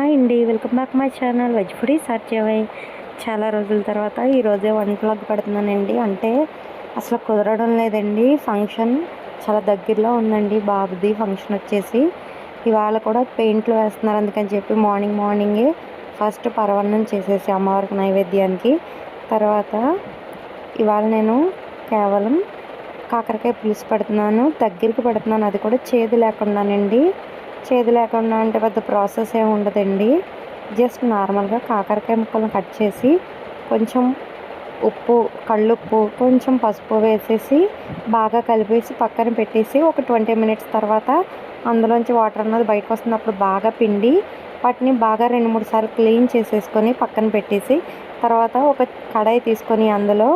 Hi అండి welcome back my channel veg foodie సాధ్యమై చాలా రోజుల తర్వాత ఈరోజే వన్ క్లాక్ పెడుతున్నానండి. అంటే అసలు కుదరడం లేదండి ఫంక్షన్ చాలా దగ్గరలో ఉందండి బాబుది ఫంక్షన్ వచ్చేసి. ఇవాళ కూడా పెయింట్లు వేస్తున్నారు అందుకని చెప్పి మార్నింగ్ మార్నింగే ఫస్ట్ పరవన్నం చేసేసి అమ్మవారికి నైవేద్యానికి. తర్వాత ఇవాళ నేను కేవలం కాకరకాయ పులుసు పెడుతున్నాను దగ్గరికి పెడుతున్నాను అది కూడా చేదు లేకుండానండి. చేదు లేకుండా అంటే పెద్ద ప్రాసెస్ ఏమి ఉండదండి. జస్ట్ నార్మల్గా కాకరకాయ ముక్కలను కట్ చేసి కొంచెం ఉప్పు కళ్ళుప్పు కొంచెం పసుపు వేసేసి బాగా కలిపేసి పక్కన పెట్టేసి ఒక ట్వంటీ మినిట్స్ తర్వాత అందులోంచి వాటర్ అన్నది బయటకు వస్తున్నప్పుడు బాగా పిండి వాటిని బాగా రెండు మూడు సార్లు క్లీన్ చేసేసుకొని పక్కన పెట్టేసి తర్వాత ఒక కడాయి తీసుకొని అందులో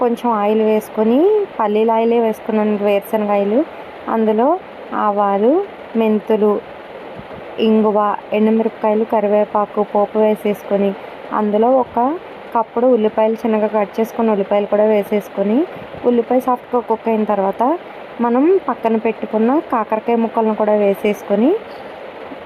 కొంచెం ఆయిల్ వేసుకొని పల్లీల ఆయిలే వేసుకున్నాను వేరుశనగ ఆయిల్. అందులో ఆవాలు మెంతులు ఇంగువ ఎండుమిరపకాయలు కరివేపాకు పోపు వేసేసుకొని అందులో ఒక కప్పుడు ఉల్లిపాయలు చిన్నగా కట్ చేసుకొని ఉల్లిపాయలు కూడా వేసేసుకొని ఉల్లిపాయ సాఫ్ట్గా కుక్ అయిన తర్వాత మనం పక్కన పెట్టుకున్న కాకరకాయ ముక్కలను కూడా వేసేసుకొని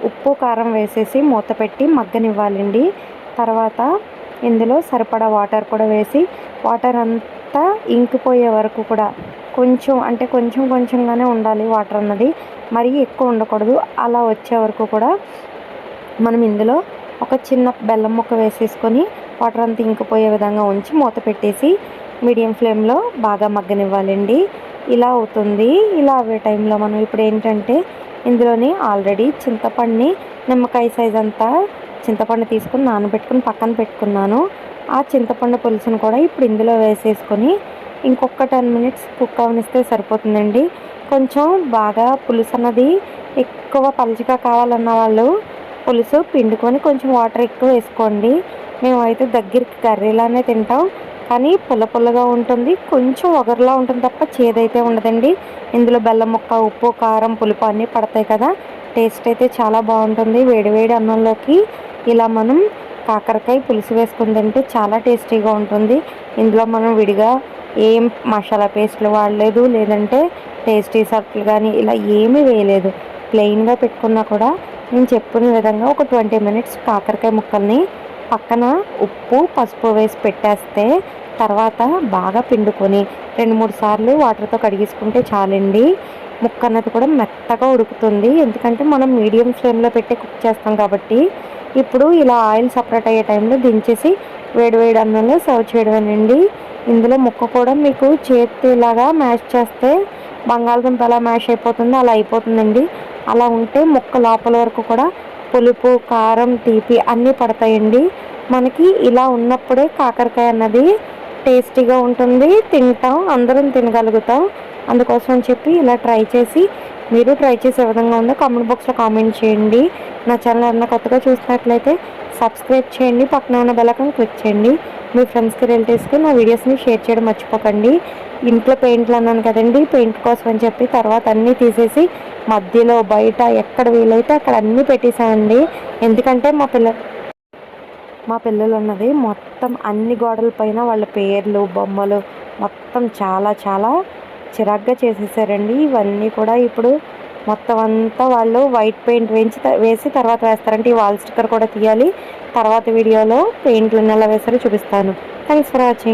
ఉప్పు కారం వేసేసి మూత పెట్టి మగ్గనివ్వాలండి. తర్వాత ఇందులో సరిపడా వాటర్ కూడా వేసి వాటర్ అంతా ఇంకిపోయే వరకు కూడా కొంచెం అంటే కొంచెం కొంచెంగానే ఉండాలి వాటర్ అన్నది. మరీ ఎక్కువ ఉండకూడదు. అలా వచ్చే వరకు కూడా మనం ఇందులో ఒక చిన్న బెల్లం ముక్క వేసేసుకొని వాటర్ అంతా ఇంకిపోయే విధంగా ఉంచి మూత పెట్టేసి మీడియం ఫ్లేమ్లో బాగా మగ్గనివ్వాలండి. ఇలా అవుతుంది. ఇలా అవే టైంలో మనం ఇప్పుడు ఏంటంటే ఇందులోని ఆల్రెడీ చింతపండుని నిమ్మకాయ సైజ్ అంతా చింతపండు తీసుకుని నానబెట్టుకుని పక్కన పెట్టుకున్నాను. ఆ చింతపండు పులుసును కూడా ఇప్పుడు ఇందులో వేసేసుకొని ఇంకొక టెన్ మినిట్స్ కుక్ అవనిస్తే సరిపోతుందండి. కొంచెం బాగా పులుసు అన్నది ఎక్కువ పలుచగా కావాలన్న వాళ్ళు పులుసు పిండుకొని కొంచెం వాటర్ ఎక్కువ వేసుకోండి. మేమైతే దగ్గరికి కర్రీలానే తింటాం. కానీ పుల్ల పుల్లగా ఉంటుంది. కొంచెం ఒగరులా ఉంటుంది తప్ప చేదైతే ఉండదండి. ఇందులో బెల్లం ముక్క ఉప్పు కారం పులుపు అన్నీ పడతాయి కదా. టేస్ట్ అయితే చాలా బాగుంటుంది. వేడివేడి అన్నంలోకి ఇలా మనం కాకరకాయ పులుసు వేసుకుని తింటే చాలా టేస్టీగా ఉంటుంది. ఇందులో మనం విడిగా ఏం మసాలా పేస్ట్లు వాడలేదు లేదంటే టేస్టీ సర్ట్లు కానీ ఇలా ఏమీ వేయలేదు. ప్లెయిన్గా పెట్టుకున్నా కూడా నేను చెప్పిన విధంగా ఒక ట్వంటీ మినిట్స్ కాకరకాయ ముక్కల్ని పక్కన ఉప్పు పసుపు వేసి పెట్టేస్తే తర్వాత బాగా పిండుకొని రెండు మూడు సార్లు వాటర్తో కడిగేసుకుంటే చాలండి. ముక్క అన్నది కూడా మెత్తగా ఉడుకుతుంది. ఎందుకంటే మనం మీడియం ఫ్లేమ్లో పెట్టి కుక్ చేస్తాం కాబట్టి ఇప్పుడు ఇలా ఆయిల్ సపరేట్ అయ్యే టైంలో దించేసి వేడి వేడి అన్నంలో సర్వ్ చేయడమేనండి. ఇందులో ముక్క కూడా మీకు చేతిలాగా మ్యాష్ చేస్తే బంగాళదుంప ఎలా మ్యాష్ అయిపోతుందో అలా అయిపోతుందండి. అలా ఉంటే ముక్క లోపల వరకు కూడా పులుపు కారం తీపి అన్నీ పడతాయండి. మనకి ఇలా ఉన్నప్పుడే కాకరకాయ అన్నది టేస్టీగా ఉంటుంది. తింటాం అందరం తినగలుగుతాం. అందుకోసం అని చెప్పి ఇలా ట్రై చేసి మీరు ట్రై చేసే విధంగా ఉందో కామెంట్ బాక్స్లో కామెంట్ చేయండి. నా ఛానల్ ఏమన్నా కొత్తగా చూసినట్లయితే సబ్స్క్రైబ్ చేయండి. పక్కన ఉన్న బెలకం క్లిక్ చేయండి. మీ ఫ్రెండ్స్కి రిలేటివ్స్కి నా వీడియోస్ని షేర్ చేయడం మర్చిపోకండి. ఇంట్లో పెయింట్లు అన్నాను కదండి పెయింట్ కోసం అని చెప్పి తర్వాత అన్నీ తీసేసి మధ్యలో బయట ఎక్కడ వీలైతే అక్కడ అన్నీ పెట్టేసామండి ఎందుకంటే మా పిల్ల మా పిల్లలు ఉన్నది మొత్తం అన్ని గోడల పైన వాళ్ళ పేర్లు బొమ్మలు మొత్తం చాలా చాలా చిరాగ్గా చేసేసారండి. ఇవన్నీ కూడా ఇప్పుడు మొత్తం అంతా వాళ్ళు వైట్ పెయింట్ వేయించి వేసి తర్వాత వేస్తారంటే ఈ వాల్ స్టిక్కర్ కూడా తీయాలి. తర్వాత వీడియోలో పెయింట్లు ఎలా వేస్తారో చూపిస్తాను. Thanks for watching